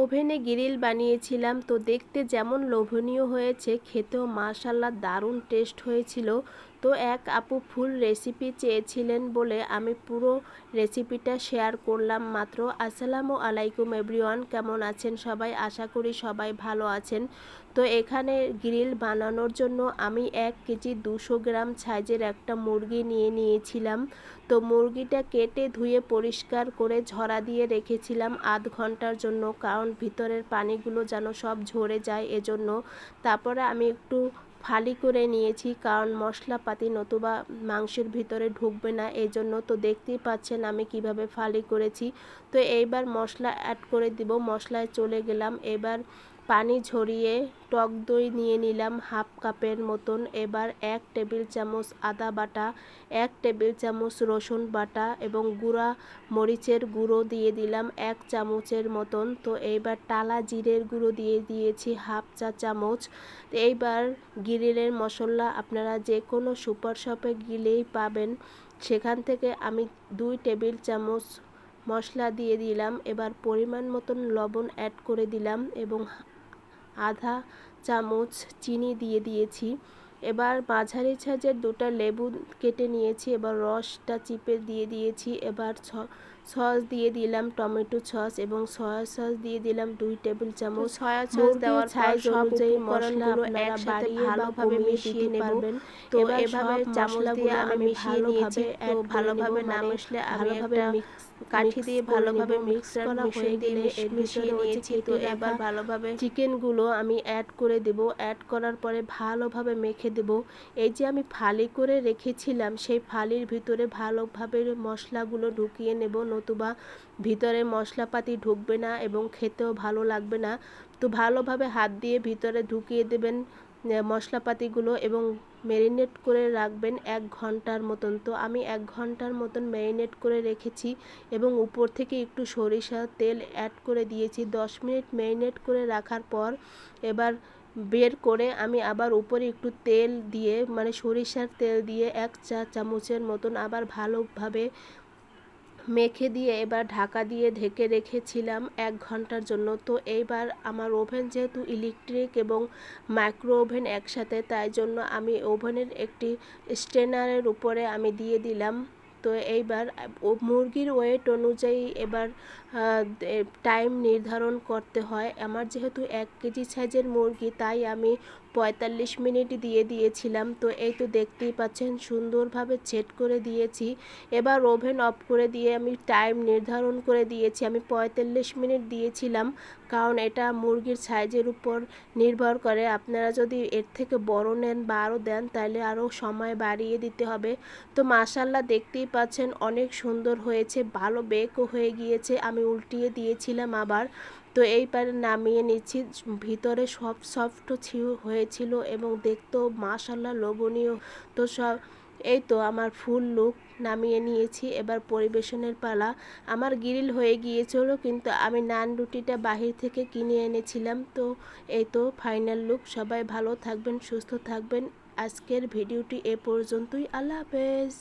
ওভেনে গ্রিল বানিয়েছিলাম, তো দেখতে যেমন লোভনীয় হয়েছে, খেতেও মাশাল্লাহ দারুণ টেস্ট হয়েছিল। তো এক আপু ফুল রেসিপি চেয়েছিলেন বলে আমি পুরো রেসিপিটা শেয়ার করলাম মাত্র। আসসালামু আলাইকুম এভরিওয়ান, কেমন আছেন সবাই? আশা করি সবাই ভালো আছেন। তো এখানে গ্রিল বানানোর জন্য আমি এক কেজি দুশো গ্রাম সাইজের একটা মুরগি নিয়ে নিয়েছিলাম। তো মুরগিটা কেটে ধুয়ে পরিষ্কার করে ঝরা দিয়ে রেখেছিলাম আধ ঘণ্টার জন্য, কারণ ভিতরের পানিগুলো যেন সব ঝরে যায় এজন্য। তারপরে আমি একটু ফালি করে নিয়েছি কারণ মশলাপাতি নতুবা মাংসের ভিতরে ঢুকবে না এই জন্য তো দেখতেই পাচ্ছেন আমি কীভাবে ফালি করেছি। তো এইবার মশলা অ্যাড করে দিব, মশলায় চলে গেলাম। এবার পানি ঝরিয়ে টক দই নিয়ে নিলাম হাফ কাপের মতন। এবার এক টেবিল চামচ আদা বাটা, এক টেবিল চামচ রসুন বাটা এবং গুঁড়া মরিচের গুঁড়ো দিয়ে দিলাম এক চামচের মতন। তো এইবার টালা জিরের গুঁড়ো দিয়ে দিয়েছি হাফ চা চামচ। এইবার গিরিলের মশলা আপনারা যে কোনো সুপার শপে গিলেই পাবেন। সেখান থেকে আমি দুই টেবিল চামচ মশলা দিয়ে দিলাম। এবার পরিমাণ মতন লবণ অ্যাড করে দিলাম এবং আধা চামচ চিনি দিয়ে দিয়েছি। এবার মাঝারি সাইজের দুটো লেবু কেটে নিয়েছি, এবার রসটা চিপে দিয়ে দিয়েছি, এবার সস দিয়ে দিলাম টমেটো সস এবং সয়া সস দিয়ে দিলাম দুই টেবিল চামচ। সয়া সস দেওয়ার সাইজ অনুযায়ী মশলাগুলো একসাথে ভালোভাবে মিশিয়ে নেবেন তো এভাবে চামচ দিয়ে আমি মিশিয়ে নিয়েছি। তো ভালোভাবে না মানে মিশলে আমি ভালোভাবে একটা কাঠি দিয়ে ভালোভাবে মিক্স করা হয়ে গেলে মিশিয়ে নিয়েছি তো এবার এবার ভালোভাবে চিকেনগুলো আমি অ্যাড করে দেব। অ্যাড করার পরে ভালোভাবে মেখে দেব। এই যে আমি ফালি করে রেখেছিলাম সেই ফালির ভিতরে ভালোভাবে মশলাগুলো ঢুকিয়ে নেব। নতুবা ভিতরে মশলাপাতি ঢুকবে না এবং খেতেও ভালো লাগবে না, তো ভালোভাবে হাত দিয়ে ভিতরে ঢুকিয়ে দেবেন মশলাপাতিগুলো এবং ম্যারিনেট করে রাখবেন এক ঘণ্টার মতন। তো আমি এক ঘণ্টার মতন ম্যারিনেট করে রেখেছি এবং উপর থেকে একটু সরিষা তেল অ্যাড করে দিয়েছি। দশ মিনিট ম্যারিনেট করে রাখার পর এবার বের করে আমি আবার উপরে একটু তেল দিয়ে মানে সরিষার তেল দিয়ে এক চা চামচের মতন আবার ভালোভাবে মেখে দিয়ে এবার ঢাকা দিয়ে ঢেকে রেখেছিলাম এক ঘণ্টার জন্য। তো এইবার আমার ওভেন যেহেতু ইলেকট্রিক এবং মাইক্রো ওভেন একসাথে, তাই জন্য আমি ওভেনের একটি স্ট্রেনারের উপরে আমি দিয়ে দিলাম। তো এইবার মুরগির ওয়েট অনুযায়ী এবার টাইম নির্ধারণ করতে হয়। আমার যেহেতু এক কেজি সাইজের মুরগি, তাই আমি পঁয়তাল্লিশ মিনিট দিয়ে দিয়েছিলাম। তো এই তো দেখতেই পাচ্ছেন, সুন্দরভাবে সেট করে দিয়েছি। এবার ওভেন অফ করে দিয়ে আমি টাইম নির্ধারণ করে দিয়েছি। আমি পঁয়তাল্লিশ মিনিট দিয়েছিলাম, কারণ এটা মুরগির সাইজের উপর নির্ভর করে। আপনারা যদি এর থেকে বড় নেন বা আরও দেন, তাহলে আরও সময় বাড়িয়ে দিতে হবে। তো মাসাল্লাহ দেখতেই পাচ্ছেন, অনেক সুন্দর হয়েছে, ভালো বেকও হয়ে গিয়েছে। আমি উল্টিয়ে দিয়েছিলাম আবার। তো এইবার নামিয়ে নিচ্ছি। ভিতরে সব সফট হয়েছিল এবং দেখতেও মাশাল্লাহ লোভনীয়। তো সব, এই তো আমার ফুল লুক নামিয়ে নিয়েছি। এবার পরিবেশনের পালা। আমার গ্রিল হয়ে গিয়েছিল কিন্তু আমি নান রুটিটা বাহির থেকে কিনে এনেছিলাম। তো এই তো ফাইনাল লুক সবাই ভালো থাকবেন, সুস্থ থাকবেন। আজকের ভিডিওটি এ পর্যন্তই। আল্লাহ হাফেজ।